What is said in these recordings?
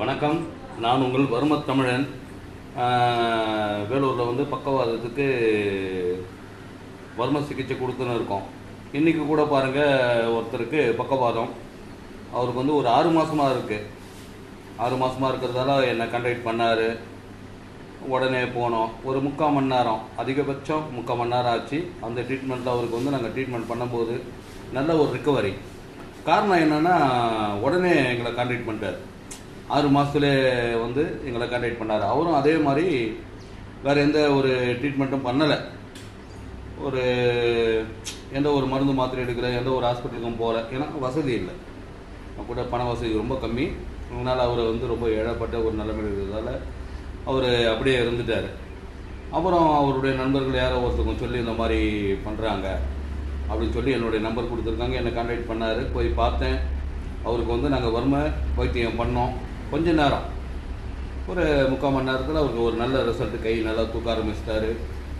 வணக்கம். நான் உங்கள் வர்ம தமிழன். வேலூரில் வந்து பக்கவாதத்துக்கு வர்ம சிகிச்சை கொடுத்துன்னு இருக்கோம். இன்றைக்கி கூட பாருங்கள் ஒருத்தருக்கு பக்கவாதம். அவருக்கு வந்து ஒரு ஆறு மாதமாக இருக்குது ஆறு மாதமாக இருக்கிறதால என்னை கண்டக்ட் பண்ணார். உடனே போனோம். ஒரு முக்கால் மணி நேரம் அதிகபட்சம் முக்கால் மணி நேரம் ஆச்சு. அந்த ட்ரீட்மெண்ட்டில் அவருக்கு வந்து நாங்கள் ட்ரீட்மெண்ட் பண்ணும்போது நல்ல ஒரு ரிக்கவரி காரணம் என்னென்னா உடனே எங்களை கான்டாக்ட் பண்ணிட்டார். ஆறு மாதத்துலேயே வந்து எங்களை கான்டாக்ட் பண்ணார். அவரும் அதே மாதிரி வேறு எந்த ஒரு ட்ரீட்மெண்ட்டும் பண்ணலை. ஒரு எந்த ஒரு மருந்து மாத்திரை எடுக்கிற எந்த ஒரு ஹாஸ்பிட்டலுக்கும் போகல. ஏன்னா வசதி இல்லை. நம்ம கூட பண வசதி ரொம்ப கம்மி. அதனால் அவர் வந்து ரொம்ப ஏழப்பட்ட ஒரு நிலைமையில் இருக்கிறதால அவர் அப்படியே இருந்துட்டார். அப்புறம் அவருடைய நண்பர்கள் யாரோ ஒருத்தவங்க சொல்லி இந்த மாதிரி பண்ணுறாங்க அப்படின்னு சொல்லி என்னுடைய நம்பர் கொடுத்துருக்காங்க. என்னை கான்டாக்ட் பண்ணார். போய் பார்த்தேன். அவருக்கு வந்து நாங்கள் வர்ம வைத்தியம் பண்ணோம். கொஞ்ச நேரம். ஒரு முக்கால் மணி நேரத்தில் அவருக்கு ஒரு நல்ல ரிசல்ட்டு கை நல்லா தூக்க ஆரம்பிச்சிட்டாரு.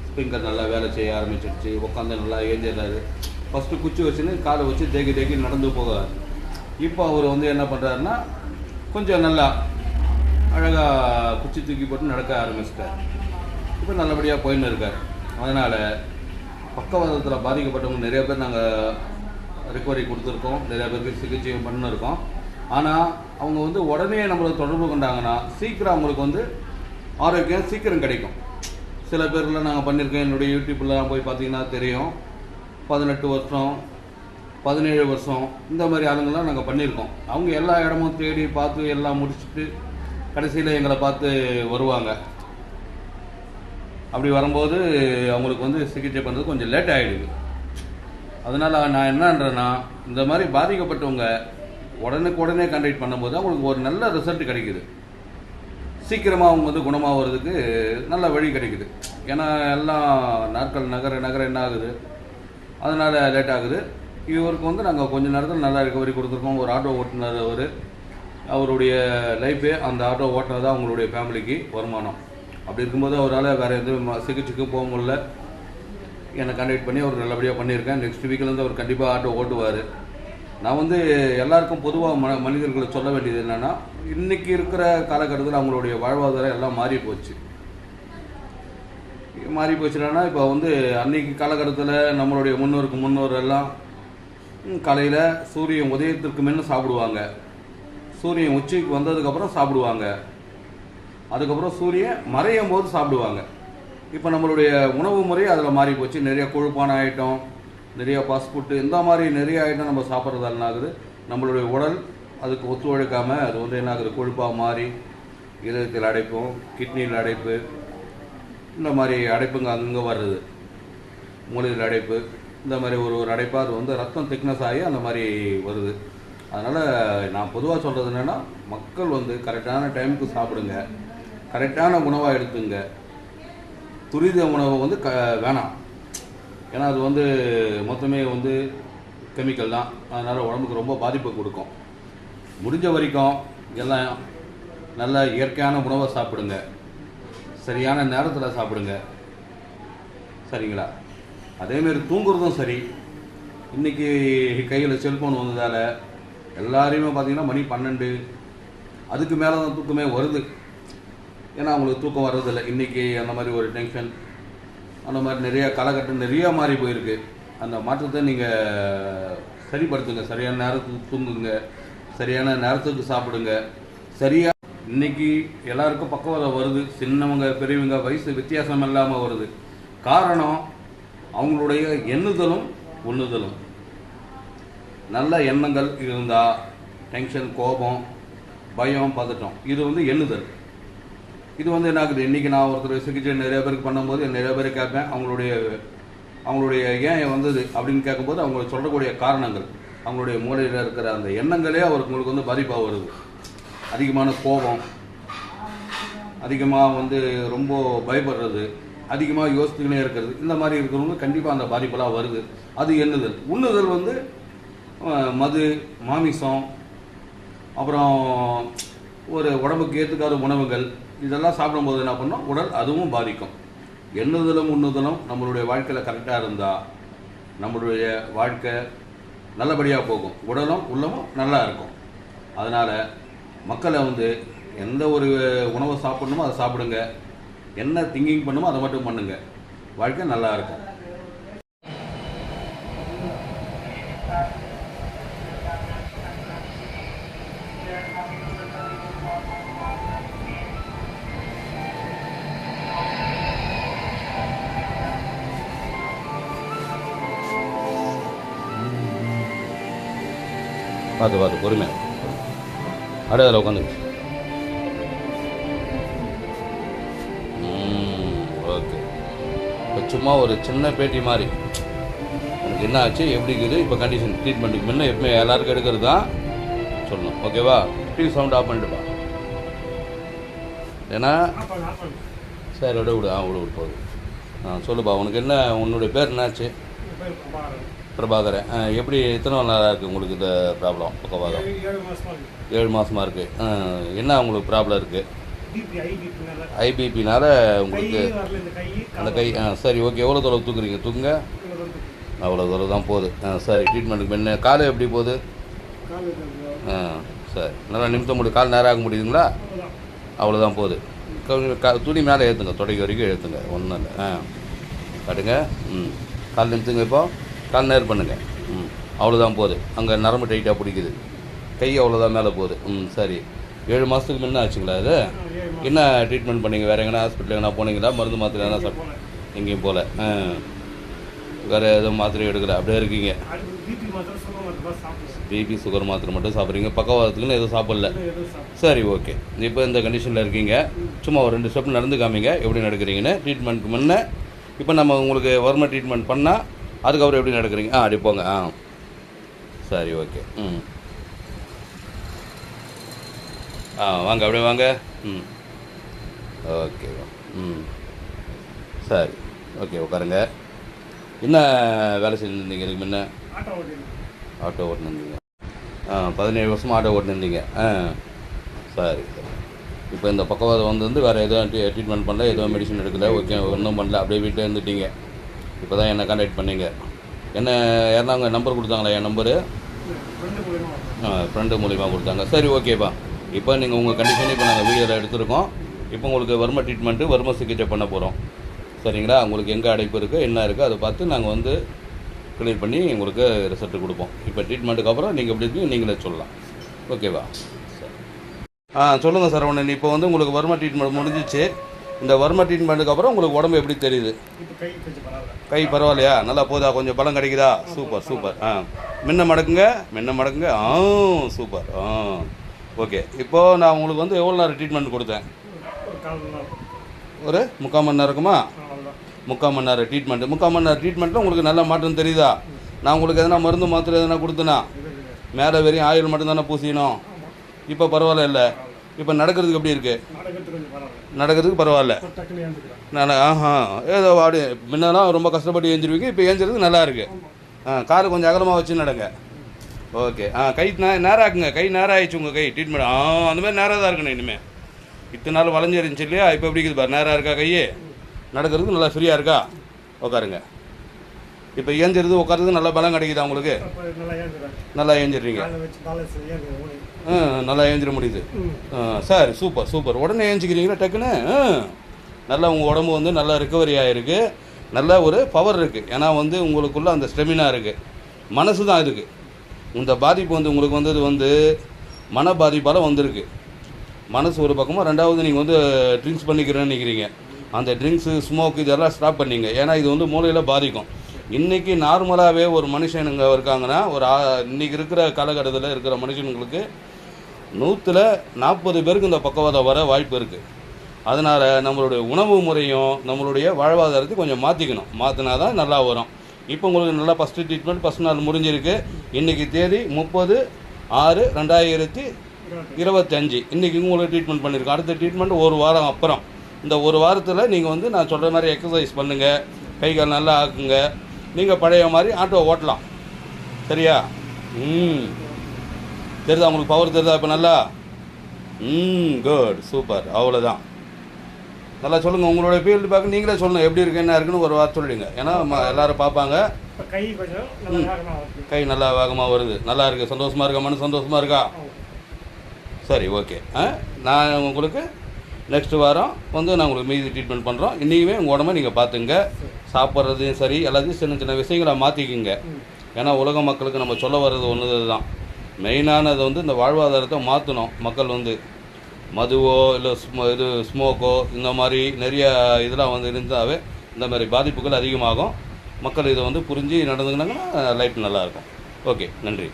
ஸ்பிங்கர் நல்லா வேலை செய்ய ஆரம்பிச்சிடுச்சு உட்காந்து நல்லா ஏஞ்சிடுறாரு ஃபஸ்ட்டு குச்சி வச்சுன்னு காலை வச்சு தேக்கி தேக்கி நடந்து போவார் இப்போ அவர் வந்து என்ன பண்ணுறாருன்னா கொஞ்சம் நல்லா அழகாக குச்சி தூக்கி போட்டு நடக்க ஆரம்பிச்சிட்டார். இப்போ நல்லபடியாக போயின்னு இருக்கார். அதனால் பக்கவாதத்தில் பாதிக்கப்பட்டவங்க நிறைய பேர் நாங்கள் ரெக்கவரி கொடுத்துருக்கோம். நிறையா பேருக்கு சிகிச்சையும் பண்ணிருக்கோம் ஆனால் அவங்க வந்து உடனே நம்மளை தொடர்பு கொண்டாங்கன்னா சீக்கிரம் அவங்களுக்கு வந்து ஆரோக்கியம் சீக்கிரம் கிடைக்கும். சில பேர்லாம் நாங்கள் பண்ணியிருக்கோம் என்னுடைய யூடியூப்லாம் போய் பார்த்தீங்கன்னா தெரியும். பதினெட்டு வருஷம் பதினேழு வருஷம் இந்த மாதிரி ஆளுங்கள்லாம் நாங்கள் பண்ணியிருக்கோம் அவங்க எல்லா இடமும் தேடி பார்த்து எல்லாம் முடிச்சுட்டு கடைசியில் எங்களை பார்த்து வருவாங்க. அப்படி வரும்போது அவங்களுக்கு வந்து சிகிச்சை பண்ணுறது கொஞ்சம் லேட் ஆகிடுது அதனால் நான் என்னன்றேன்னா இந்த மாதிரி பாதிக்கப்பட்டவங்க உடனுக்கு உடனே கண்டக்ட் பண்ணும்போது அவங்களுக்கு ஒரு நல்ல ரிசல்ட் கிடைக்குது. சீக்கிரமாக அவங்க வந்து குணமாகிறதுக்கு நல்ல வழி கிடைக்குது. ஏன்னா எல்லாம் நாட்கள் நகர நகர என்ன ஆகுது? அதனால் லேட் ஆகுது. இவருக்கு வந்து நாங்கள் கொஞ்ச நேரத்தில் நல்லா ரிகவரி கொடுத்துருக்கோம். ஒரு ஆட்டோ ஓட்டுநர் அவர் அவருடைய லைஃபே அந்த ஆட்டோ ஓட்டுறது தான் அவங்களுடைய ஃபேமிலிக்கு வருமானம். அப்படி இருக்கும்போது அவரால் வேறு எந்த ம- போக முடியல. என்னை கண்டக்ட் பண்ணி அவர் நல்லபடியாக பண்ணியிருக்கேன். நெக்ஸ்ட் வீக்லேருந்து அவர் கண்டிப்பாக ஆட்டோ ஓட்டுவார். நான் வந்து எல்லாருக்கும் பொதுவாக ம மனிதர்களை சொல்ல வேண்டியது என்னென்னா இன்றைக்கி இருக்கிற காலகட்டத்தில் அவங்களுடைய வாழ்வாதாரம் எல்லாம் மாறி போச்சு. மாறி போச்சுன்னா இப்போ வந்து அன்னைக்கு காலகட்டத்தில் நம்மளுடைய முன்னோருக்கு முன்னோர் எல்லாம் காலையில் சூரியன் உதயத்திற்கு முன்ன சாப்பிடுவாங்க. சூரியன் உச்சிக்கு வந்ததுக்கப்புறம் சாப்பிடுவாங்க. அதுக்கப்புறம் சூரியன் மறையும் போது சாப்பிடுவாங்க. இப்போ நம்மளுடைய உணவு முறை அதில் மாறி போச்சு. நிறைய கொழுப்பான ஐட்டம் நிறைய பாஸ்போர்ட்டு ஃபுட்டு இந்த மாதிரி நிறைய ஐட்டம் நம்ம சாப்பிட்றதால என்ன ஆகுது? நம்மளுடைய உடல் அதுக்கு ஒத்துழைக்காமல் அது வந்து என்ன ஆகுது? கொழுப்பாக மாறி இதயத்தில் அடைப்பும் கிட்னியில் அடைப்பு இந்த மாதிரி அடைப்புங்க அங்கங்கே வருது. மூளையில் அடைப்பு இந்த மாதிரி ஒரு ஒரு அடைப்பாக அது வந்து ரத்தம் திக்னஸ் ஆகி அந்த மாதிரி வருது. அதனால் நான் பொதுவாக சொல்கிறது என்னென்னா மக்கள் வந்து கரெக்டான டைமுக்கு சாப்பிடுங்க. கரெக்டான உணவாக எடுத்துங்க. துரித உணவு வந்து க வேணாம். ஏன்னா அது வந்து மொத்தமே வந்து கெமிக்கல் தான். அதனால் உடம்புக்கு ரொம்ப பாதிப்பை கொடுக்கும். முடிஞ்ச வரைக்கும் எல்லாம் நல்ல இயற்கையான உணவை சாப்பிடுங்க. சரியான நேரத்தில் சாப்பிடுங்க. சரிங்களா? அதேமாரி தூங்குறதும் சரி. இன்றைக்கி கையில் செல்ஃபோன் வந்ததால் எல்லாரையுமே பார்த்தீங்கன்னா மணி பன்னெண்டு. அதுக்கு மேலே தான் தூக்கமே வருது. ஏன்னா அவங்களுக்கு தூக்கம் வர்றதில்லை. இன்றைக்கி அந்த மாதிரி ஒரு டென்ஷன் அந்த மாதிரி நிறைய காலகட்டம் நிறைய மாறி போயிருக்கு. அந்த மாற்றத்தை நீங்கள் சரிப்படுத்துங்க. சரியான நேரத்துக்கு தூங்குங்க. சரியான நேரத்துக்கு சாப்பிடுங்க. சரியா இன்னைக்கு எல்லாருக்கும் பக்கவாதம் வருது. சின்னவங்க பெரியவங்க வயசு வித்தியாசம் இல்லாமல் வருது. காரணம் அவங்களுடைய எண்ணுதலும் உண்ணுதலும். நல்ல எண்ணங்கள் இருந்தால் டென்ஷன் கோபம் பயம் பதட்டம். இது வந்து எண்ணுதல். இது வந்து என்ன ஆகுது இன்றைக்கி நான் ஒருத்தர் சிகிச்சை நிறைய பேருக்கு பண்ணும்போது நிறைய பேர் கேட்பேன். அவங்களுடைய அவங்களுடைய ஏன் வந்தது அப்படின்னு கேட்கும்போது அவங்க சொல்லக்கூடிய காரணங்கள் அவங்களுடைய மூலையில் இருக்கிற அந்த எண்ணங்களே அவருக்கு வந்து பாதிப்பாக வருது. அதிகமான கோபம் அதிகமாக வந்து ரொம்ப பயப்படுறது அதிகமாக யோசித்துக்கினே இருக்கிறது இந்த மாதிரி இருக்கிறவங்க கண்டிப்பாக அந்த பாதிப்பெல்லாம் வருது. அது எண்ணுதல் உண்ணுதல் வந்து மது மாமிசம் அப்புறம் ஒரு உடம்புக்கு ஏற்றுக்காத உணவுகள் இதெல்லாம் சாப்பிடும்போது என்ன பண்ணோம்? உடல் அதுவும் பாதிக்கும். எண்ணுதலும் உண்ணுதலும் நம்மளுடைய வாழ்க்கையில் கரெக்டாக இருந்தால் நம்மளுடைய வாழ்க்கை நல்லபடியாக போகும். உடலும் உள்ளமும் நல்லா இருக்கும். அதனால் மக்களை வந்து எந்த ஒரு உணவை சாப்பிடணுமோ அதை சாப்பிடுங்க. என்ன திங்கிங் பண்ணுமோ அதை மட்டும் பண்ணுங்க. வாழ்க்கை நல்லா இருக்கும். பார்த்து பார்த்து பொறுமையாக அப்படியே அதில் உட்காந்துக்கு ஓகே. இப்போ சும்மா ஒரு சின்ன பேட்டி மாதிரி உனக்கு என்ன ஆச்சு எப்படி இருக்குது? இப்போ கண்டிஷன் ட்ரீட்மெண்ட்டுக்கு முன்ன எப்பவுமே எல்லாருக்கும் எடுக்கிறது தான் சொல்லணும். ஓகேவா டிவி சவுண்ட் ஆஃப் பண்ணிட்டுப்பா ஏன்னா சரி விட விடு ஆ விடு விடு போகுது ஆ சொல்லுப்பா உனக்கு என்ன உன்னுடைய பேர் என்னாச்சு? பிரபாகரன் ஆ, எப்படி எத்தனை நாளாக இருக்குது உங்களுக்கு இந்த ப்ராப்ளம் பக்கவாதம் ஏழு மாதமாக இருக்குது என்ன உங்களுக்கு ப்ராப்ளம் இருக்குது ஐபிபினால. உங்களுக்கு அந்த கை ஆ சரி ஓகே எவ்வளோ தூரம் தூக்குறீங்க தூக்குங்க அவ்வளோ தூரம் தான் போகுது. ஆ சரி ட்ரீட்மெண்ட்டுக்கு முன்ன காலை எப்படி போகுது? ஆ சரி நல்லா நிமித்த முடியும் கால் நேரம் ஆக முடியுதுங்களா? அவ்வளோதான் அவ்வளோதான் போகுது. துணி மேலே ஏற்றுங்க தொடக்கி வரைக்கும் ஏற்றுங்க ஒன்றும் இல்லை. ஆ காட்டுங்க. ம் கால் நிமித்துங்க இப்போ. கால் நேர் பண்ணுங்க. ம். அவ்வளோதான் போகுது அங்கே நரம்பு டைட்டாக பிடிக்குது. கை அவ்வளோதான் மேலே போகுது. ம் சரி. ஏழு மாதத்துக்கு முன்ன ஆச்சுங்களா அது என்ன ட்ரீட்மெண்ட் பண்ணீங்க? வேறு எங்கன்னா ஹாஸ்பிட்டல் எங்கன்னா போனீங்களா? மருந்து மாத்திரை எதனா சாப்பிட்டு. எங்கேயும் போகல ஆ. வேறு எதுவும் மாத்திரை எடுக்கல. அப்படியே இருக்கீங்க. பிபி சுகர் மாத்திரை மட்டும் சாப்பிட்றீங்க. பக்கவாதத்துக்குன்னு எதுவும் சாப்பிடல. சரி ஓகே. இப்போ இந்த கண்டிஷனில் இருக்கீங்க. சும்மா ஒரு ரெண்டு ஸ்டெப் நடந்து காமிங்க. எப்படி நடக்கிறீங்கன்னு. ட்ரீட்மெண்ட்க்கு முன்ன. இப்போ நம்ம உங்களுக்கு வர்ம ட்ரீட்மெண்ட் பண்ணால் அதுக்கப்புறம் எப்படி நடக்கிறீங்க? ஆ அப்படி போங்க. ஆ. சரி ஓகே. ம். ஆ வாங்க அப்படியே வாங்க. ம். ஓகே. ம். சரி. ஓகே உட்காருங்க. என்ன வேலை செஞ்சுருந்தீங்க இதுக்கு முன்ன? ஆட்டோ ஓட்டினிருந்தீங்க ஆ பதினேழு வருஷமாக ஆட்டோ ஓட்டினிருந்தீங்க ஆ. சரி சரி. இப்போ இந்த பக்கவாதம் வந்து வந்து வேறு எதுவும் ட்ரீ- ட்ரீட்மெண்ட் பண்ணல எதுவும் மெடிசன் எடுக்கல ஓகே ஒன்றும் பண்ணல அப்படியே வீட்டில் இருந்துட்டீங்க. இப்போ தான் என்னை கான்டாக்ட் பண்ணீங்க. என்ன யாருன்னா அவங்க நம்பர் கொடுத்தாங்களா? என் நம்பரு ஆ ஃப்ரெண்டு மூலிமா கொடுத்தாங்க. சரி ஓகேப்பா இப்போ நீங்கள் உங்கள் கண்டிஷன் இப்போ நாங்கள் வீடியோவில் எடுத்திருக்கோம். இப்போ உங்களுக்கு வர்ம ட்ரீட்மெண்ட்டு வர்ம சிகிச்சை பண்ண போகிறோம் சரிங்களா? உங்களுக்கு எங்கே அடைப்பு இருக்குது என்ன இருக்குது அதை பார்த்து நாங்கள் வந்து கிளியர் பண்ணி உங்களுக்கு ரிசல்ட் கொடுப்போம். இப்போ ட்ரீட்மெண்ட்டுக்கு அப்புறம் நீங்கள் எப்படி இருக்கு நீங்களே சொல்லலாம். ஓகேவா ஆ சொல்லுங்கள் சரவணன். இப்போ வந்து உங்களுக்கு வர்ம ட்ரீட்மெண்ட் முடிஞ்சிச்சு. இந்த வர்ம ட்ரீட்மெண்ட்டுக்கு அப்புறம் உங்களுக்கு உடம்பு எப்படி தெரியுது? கை பரவாயில்லையா? நல்லா போதா? கொஞ்சம் பலம் கிடைக்குதா? Super super. ஆ. முன்ன மடக்குங்க? முன்ன மடக்குங்க? ஆ சூப்பர். ஆ. ஓகே. இப்போது நான் உங்களுக்கு வந்து எவ்வளோ நேரம் ட்ரீட்மெண்ட் கொடுத்தேன்? ஒரு முக்கால் மணி நேரம். இருக்குமா அவ்வளோதான் முக்கால் மணி நேரம் ட்ரீட்மெண்ட் முக்கால் மணி நேரம் ட்ரீட்மெண்ட்டில் உங்களுக்கு நல்ல மாற்றம் தெரியுதா? நான் உங்களுக்கு எதனா மருந்து மாத்திரை எதனா கொடுத்தனா? மேலே வெறும் ஆயில் மட்டும் தானே பூசிக்கணும் இப்போ பரவாயில்ல இல்லை? இப்போ நடக்கிறதுக்கு எப்படி இருக்குது நடக்கிறதுக்கு பரவாயில்ல. நான் ஆஹா. ஏதோ அப்படி முன்னெல்லாம் ரொம்ப கஷ்டப்பட்டு ஏஞ்சிருவீங்க இப்போ ஏஞ்சிறது நல்லா இருக்கு. ஆ கால் கொஞ்சம் அகலமாக வச்சு நடங்க. ஓகே. ஆ கை நே நேராக்குங்க. கை நேரம் ஆயிடுச்சு உங்கள் கை ட்ரீட்மெண்ட் ஆ அந்த மாதிரி நேராக தான் இருக்கணும் இனிமேல் இத்தனை நாள் வளைஞ்சு இருந்துச்சு இல்லையா? இப்போ எப்படி இருக்குது பாரு நேராக இருக்கா கையே? நடக்கிறதுக்கு நல்லா ஃப்ரீயாக இருக்கா? உட்காருங்க இப்போ ஏஞ்சிருது உட்காருறது நல்லா பலம் கிடைக்குதா உங்களுக்கு? நல்லா ஏஞ்சிடுறீங்க நல்லா ஏஞ்சிட முடியுது. Sir super super. உடனே ஏஞ்சிக்கிறீங்களா டக்குன்னு? நல்லா உங்கள் உடம்பு வந்து நல்லா ரிக்கவரி ஆகிருக்கு நல்ல ஒரு பவர் இருக்குது ஏன்னா வந்து உங்களுக்குள்ளே அந்த ஸ்டெமினா இருக்குது மனசு தான் இருக்குது இந்த பாதிப்பு வந்து உங்களுக்கு வந்தது வந்து மன பாதிப்பால் வந்திருக்கு. மனசு ஒரு பக்கமாக ரெண்டாவது நீங்கள் வந்து ட்ரிங்க்ஸ் பண்ணிக்கிறேன்னு நினைக்கிறீங்க. அந்த ட்ரிங்க்ஸு ஸ்மோக் இதெல்லாம் ஸ்டாப் பண்ணிங்க. ஏன்னா இது வந்து மூளையில் பாதிக்கும். இன்றைக்கி நார்மலாகவே ஒரு மனுஷனுங்க இருக்காங்கன்னா ஒரு இன்றைக்கி இருக்கிற காலகட்டத்தில் இருக்கிற மனுஷனுங்களுக்கு நூற்றில் நாற்பது பேருக்கு இந்த பக்கவாதம் வர வாய்ப்பு இருக்குது அதனால் நம்மளுடைய உணவு முறையும் நம்மளுடைய வாழ்வாதாரத்தை கொஞ்சம் மாற்றிக்கணும் மாற்றினா தான் நல்லா வரும். இப்போ உங்களுக்கு நல்லா ஃபஸ்ட்டு ட்ரீட்மெண்ட் ஃபஸ்ட் நாள் முடிஞ்சிருக்கு. இன்றைக்கி தேதி முப்பது ஆறு ரெண்டாயிரத்தி இருபத்தஞ்சி. இன்றைக்கி உங்களுக்கு ட்ரீட்மெண்ட் பண்ணியிருக்கோம் அடுத்த ட்ரீட்மெண்ட் ஒரு வாரம் அப்புறம். இந்த ஒரு வாரத்தில் நீங்கள் வந்து நான் சொல்கிற மாதிரி எக்ஸசைஸ் பண்ணுங்கள் கை கால் நல்லா ஆக்குங்க. நீங்கள் பழைய மாதிரி ஆட்டோ ஓட்டலாம். சரியா? ம். தெரியுதா உங்களுக்கு பவர் தெரியுதா இப்போ நல்லா? ம் குட் சூப்பர் அவ்வளோதான் நல்லா சொல்லுங்கள் உங்களோட ஃபீல்டு பார்க்க நீங்களே சொல்லணும் எப்படி இருக்கு என்ன இருக்குன்னு ஒரு வார்த்தை சொல்லிடுங்க. ஏன்னா எல்லாரும் பார்ப்பாங்க. கை கொஞ்சம் நல்லா வேகமாக வருது. கை நல்லா வேகமாக வருது. நல்லா இருக்கு சந்தோஷமா இருக்கா மனசு சந்தோஷமா இருக்கா? சரி ஓகே ஆ நான் உங்களுக்கு நெக்ஸ்ட் வாரம் வந்து நான் உங்களுக்கு மீதி ட்ரீட்மெண்ட் பண்ணுறோம் இன்றைக்குமே உங்கள் உடம்ப நீங்கள் பார்த்துங்க. சாப்பிட்றதையும் சரி எல்லாத்தையும் சின்ன சின்ன விஷயங்களை மாற்றிக்கிங்க ஏன்னா உலக மக்களுக்கு நம்ம சொல்ல வர்றது ஒன்று தான் மெயினானது வந்து இந்த வாழ்வாதாரத்தை மாற்றணும் மக்கள் வந்து மதுவோ இல்லை ஸ்மோ இது ஸ்மோக்கோ இந்த மாதிரி நிறைய இதெல்லாம் வந்து இருந்தாவே இந்த மாதிரி பாதிப்புகள் அதிகமாகும். மக்கள் இதை வந்து புரிஞ்சு நடந்துக்கினாங்கன்னா லைஃப் நல்லாயிருக்கும் ஓகே நன்றி.